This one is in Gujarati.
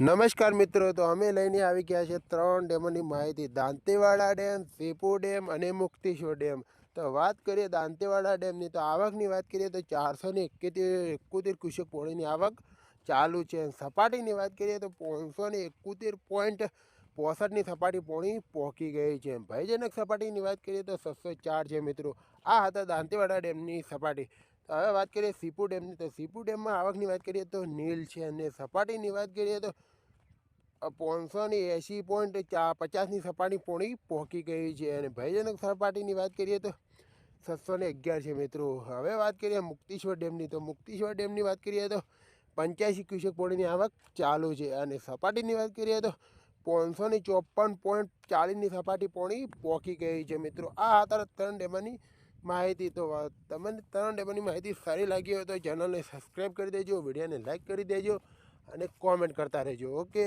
નમસ્કાર મિત્રો, તો અમે લઈને આવી ગયા છે ત્રણ ડેમોની માહિતી. દાંતીવાડા ડેમ, સીપુ ડેમ અને મુક્તિશ્વર ડેમ. તો વાત કરીએ દાંતીવાડા ડેમની, તો આવકની વાત કરીએ તો ચારસો ને એકોતેર ક્યુસેક પોણીની આવક ચાલુ છે. સપાટીની વાત કરીએ તો પાંચસો ને એકોતેર પોઈન્ટ પોસઠની સપાટી પોણી પહોંચી ગઈ છે. ભયજનક સપાટીની વાત કરીએ તો છસો ચાર છે મિત્રો. આ હતા દાંતીવાડા ડેમની સપાટી. તો હવે વાત કરીએ સીપુ ડેમની તો સીપુ ડેમમાં આવકની વાત કરીએ તો નીલ છે અને સપાટીની વાત કરીએ તો પોણસો ને એંસી પોઈન્ટ ચા પચાસની સપાટી પોણી પહોંચી ગઈ છે. અને ભયજનક સપાટીની વાત કરીએ તો છસો ને અગિયાર છે મિત્રો. હવે વાત કરીએ મુક્તિશ્વર ડેમની. તો મુક્તિશ્વર ડેમની વાત કરીએ તો પંચ્યાસી ક્યુસેક પોણીની આવક ચાલુ છે. અને સપાટીની વાત કરીએ તો પોણસો ને ચોપન પોઈન્ટ ચાલીસની સપાટી પોણી પહોંચી ગઈ છે મિત્રો. આ હતા ત્રણ ડેમાની માહિતી તો તમને ત્રણ ડેમાની માહિતી સારી લાગી હોય તો ચેનલને સબસ્ક્રાઈબ કરી દેજો, વિડીયોને લાઇક કરી દેજો અને કોમેન્ટ કરતા રહેજો ઓકે